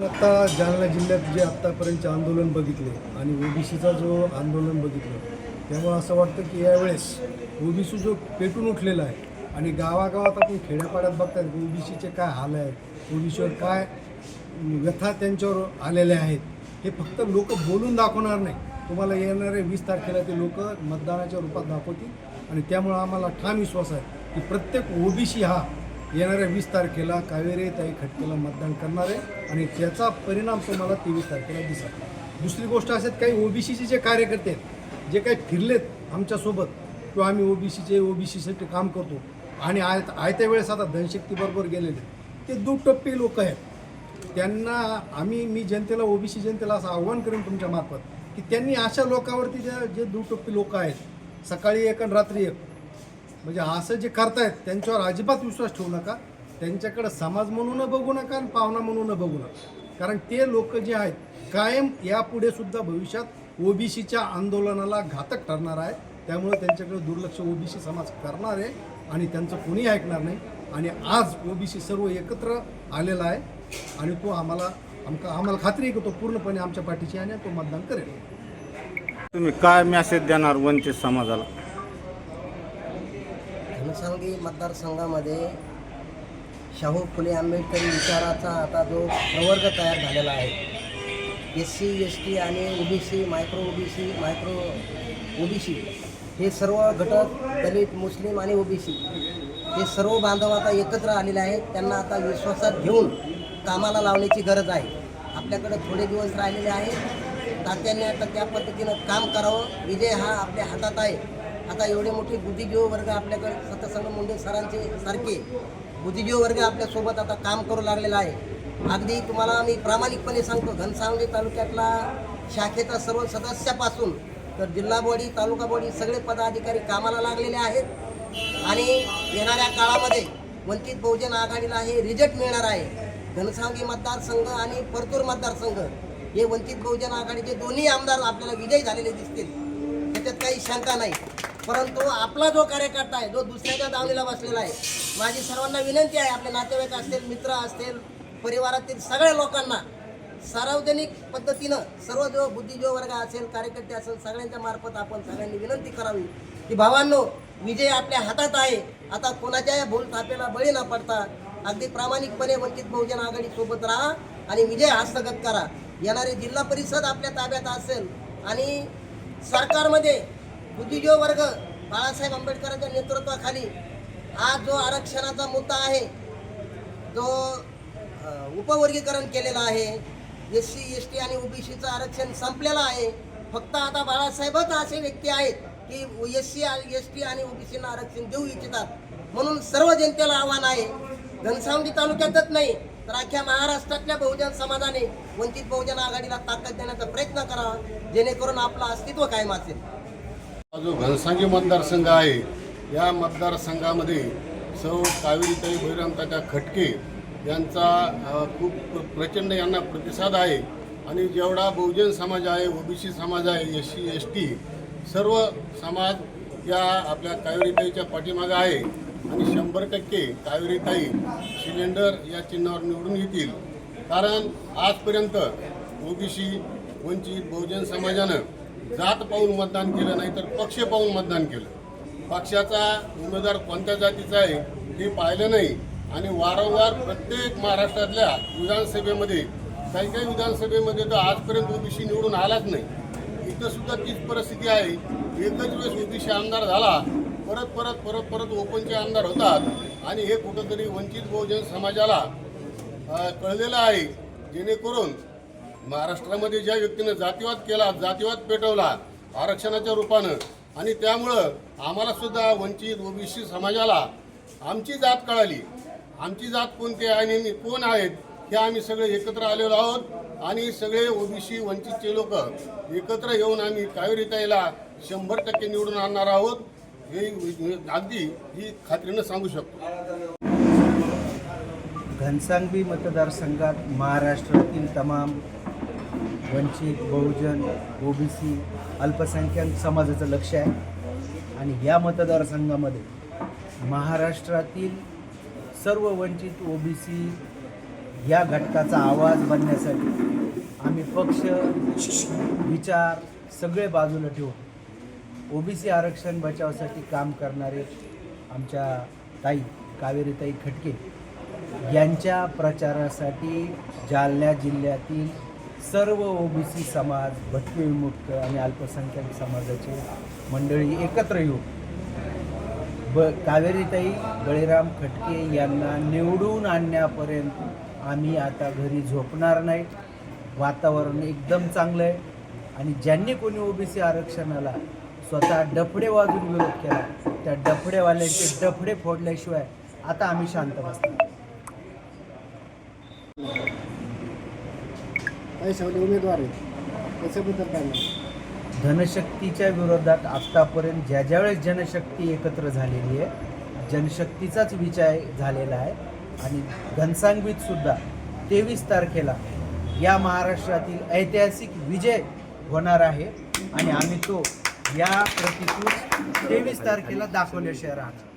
आता जालना जिल्ह्यात जे आत्तापर्यंतचे आंदोलन बघितले आणि ओबीसीचा जो आंदोलन बघितलं त्यामुळे असं वाटतं की यावेळेस ओबीसी जो पेटून उठलेला आहे आणि गावागावात आपण खेड्यापाड्यात बघतात ओबीसीचे काय हाल आहेत ओबीसीवर काय व्यथा त्यांच्यावर आलेल्या आहेत हे फक्त लोक बोलून दाखवणार नाही. तुम्हाला येणाऱ्या वीस तारखेला ते लोक मतदानाच्या रूपात दाखवतील. आणि त्यामुळं आम्हाला ठाम विश्वास आहे की प्रत्येक ओबीसी हा येणाऱ्या वीस तारखेला कावेरी ताई खटकेला मतदान करणार आहे आणि त्याचा परिणाम तुम्हाला तेवीस तारखेला दिसेल. दुसरी गोष्ट असेल काही ओबीसीचे जे कार्यकर्ते आहेत जे काही फिरलेत आमच्यासोबत किंवा आम्ही ओबीसीचे ओबीसीसाठी काम करतो आणि आय आयत्या वेळेस आता धनशक्तीबरोबर गेलेले ते दुटप्पी लोक आहेत. त्यांना आम्ही मी जनतेला ओबीसी जनतेला असं आव्हान करेन तुमच्या मार्फत की त्यांनी अशा लोकांवरती ज्या जे दुटप्पी लोक आहेत सकाळी एक आणि रात्री एक. म्हणजे असं जे करतायत त्यांच्यावर अजिबात विश्वास ठेवू नका. त्यांच्याकडं समाज म्हणून बघू नका आणि पाहुणा म्हणून बघू नका. कारण ते लोक जे आहेत कायम यापुढे सुद्धा भविष्यात ओबीसीच्या आंदोलनाला घातक ठरणार आहे त्यामुळे त्यांच्याकडे दुर्लक्ष ओबीसी समाज करणार आहे आणि त्यांचं कोणी ऐकणार नाही. आणि आज ओबीसी सर्व एकत्र आलेला आहे आणि तो आम्हाला आमका आम्हाला खात्री आहे की तो पूर्णपणे आमच्या पाठीशी आणि तो मतदान करेल. तुम्ही काय मेसेज देणार वंचित समाजाला? घनसावंगी मतदारसंघामध्ये शाहू फुले आंबेडकरी विचाराचा आता जो प्रवर्ग तयार झालेला आहे. एस सी एस टी आणि OBC micro OBC micro OBC हे सर्व घटक दलित मुस्लिम आणि ओबीसी हे सर्व बांधव आता एकत्र आलेले आहेत. त्यांना आता विश्वासात घेऊन कामाला लावण्याची गरज आहे. आपल्याकडे थोडे दिवस राहिलेले आहेत. तात्याने आता त्या पद्धतीनं काम करावं. विजय हा आपल्या हातात आहे. आता एवढे मोठे बुद्धिजीव वर्ग आपल्याकडे सतसंग मुंडे सरांचे सारखे बुद्धिजीव वर्ग आपल्यासोबत आता काम करू लागलेला आहे. अगदी तुम्हाला मी प्रामाणिकपणे सांगतो घनसावंगी तालुक्यातला शाखेचा सर्व सदस्यापासून तर जिल्हा बॉडी तालुका बॉडी सगळे पदाधिकारी कामाला लागलेले आहेत. आणि येणाऱ्या काळामध्ये वंचित बहुजन आघाडीला हे रिझल्ट मिळणार आहे. घनसावंगी मतदारसंघ आणि परतूर मतदारसंघ. हे वंचित बहुजन आघाडीचे दोन्ही आमदार आपल्याला विजयी झालेले दिसतील. त्याच्यात काही शंका नाही. परंतु आपला जो कार्यकर्ता आहे जो दुसऱ्याच्या दावणीला बसलेला आहे माझी सर्वांना विनंती आहे आपले नातेवाईक असतील मित्र असतील परिवारातील सगळ्या लोकांना सार्वजनिक पद्धतीनं सर्व जो बुद्धिजीव वर्ग असेल कार्यकर्ते असेल सगळ्यांच्या मार्फत आपण सगळ्यांनी विनंती करावी की भावांनो विजय आपल्या हातात आहे. आता कोणाच्याही भूल थापेला बळी न पडता अगदी प्रामाणिकपणे वंचित बहुजन आघाडी सोबत राहा आणि विजय हस्तगत करा. येणारी जिल्हा परिषद आपल्या ताब्यात असेल आणि सरकारमध्ये बुद्धिजीव वर्ग बाळासाहेब आंबेडकरांच्या नेतृत्वाखाली हा जो आरक्षणाचा मुद्दा आहे जो उपवर्गीकरण केलेला आहे एस सी एस टी आणि ओबीसीचं आरक्षण संपलेलं आहे फक्त आता बाळासाहेबच असे व्यक्ती आहेत की एस सी एस टी आणि ओबीसीना आरक्षण देऊ इच्छितात. म्हणून सर्व जनतेला आव्हान आहे घनसावंगी तालुक्यातच नाही तर अख्ख्या महाराष्ट्रातल्या बहुजन समाजाने वंचित बहुजन आघाडीला ताकद देण्याचा प्रयत्न करावा जेणेकरून आपलं अस्तित्व कायम असेल. हा जो घनसांगी मतदारसंघ आहे या मतदारसंघामध्ये सौ कावेरीताई बहिरामताच्या खटके यांचा खूप प्रचंड यांना प्रतिसाद आहे. आणि जेवढा बहुजन समाज आहे ओबीसी समाज आहे एस सी एस टी सर्व समाज या आपल्या कावेरीताईच्या पाठीमागे आहे. आणि शंभर टक्के कावेरीताई सिलेंडर या चिन्हावर निवडून येतील. कारण आजपर्यंत ओबीसी वंचित बहुजन समाजानं जात पाहून मतदान केलं नाही तर पक्ष पाहून मतदान केलं. पक्षाचा उमेदवार कोणत्या जातीचा आहे हे पाहिलं नाही. आणि वारंवार प्रत्येक महाराष्ट्रातल्या विधानसभेमध्ये काही काही विधानसभेमध्ये तर आजपर्यंत ओबीसी निवडून आलाच नाही. इथं सुद्धा तीच परिस्थिती आहे. एकच वेळेस ओबीसी आमदार झाला परत परत परत परत ओपनचे आमदार होतात. आणि हे कुठंतरी वंचित बहुजन समाजाला कळलेलं आहे. जेणेकरून महाराष्ट्रामध्ये ज्या व्यक्तीनं जातीवाद केला जातीवाद पेटवला आरक्षणाच्या रूपानं आणि त्यामुळं आम्हाला सुद्धा वंचित ओबीसी समाजाला आमची जात कळाली. आमची जात कोणती आहे आणि कोण आहेत हे आम्ही सगळे एकत्र आलेलो आहोत. आणि सगळे ओबीसी वंचितचे लोक एकत्र येऊन आम्ही कावेरीताईला शंभर टक्के निवडून आणणार आहोत. हे अगदी ही खात्रीनं सांगू शकतो. घनसांगवी मतदारसंघात महाराष्ट्रातील तमाम वंचित बहुजन ओबीसी अल्पसंख्याक समाजाचं लक्ष आहे. आणि या मतदारसंघामध्ये महाराष्ट्रातील सर्व वंचित ओबीसी या घटकाचा आवाज बनण्यासाठी आम्ही पक्ष विचार सगळे बाजूला ठेवू ओबीसी आरक्षण बचावासाठी काम करणारे आमच्या ताई कावेरीताई खटके यांच्या प्रचारासाठी जालना जिल्ह्यातील सर्व ओबीसी समाज भटके आणि अल्पसंख्याक समाजाचे मंडळी एकत्र येऊन ब कावेरीताई बळीराम खटके यांना निवडून आणण्यापर्यंत आम्ही आता घरी झोपणार नाही. वातावरण एकदम चांगलं आहे. आणि ज्यांनी कोणी ओबीसी आरक्षणाला स्वतः डफडे वाजून विरोध केला. त्या डफडेवाल्यांचे डफडे फोडल्याशिवाय आता आम्ही शांत पैशावाले उमेदवार धनशक्तीच्या विरोधात आत्तापर्यंत ज्या ज्यावेळेस जनशक्ती एकत्र झालेली आहे जनशक्तीचाच विजय झालेला आहे आणि घनसांगवीत सुद्धा तेवीस तारखेला या महाराष्ट्रातील ऐतिहासिक विजय होणार आहे आणि आम्ही तो या प्रतिकूल तेवीस तारखेला दाखवले शहरात.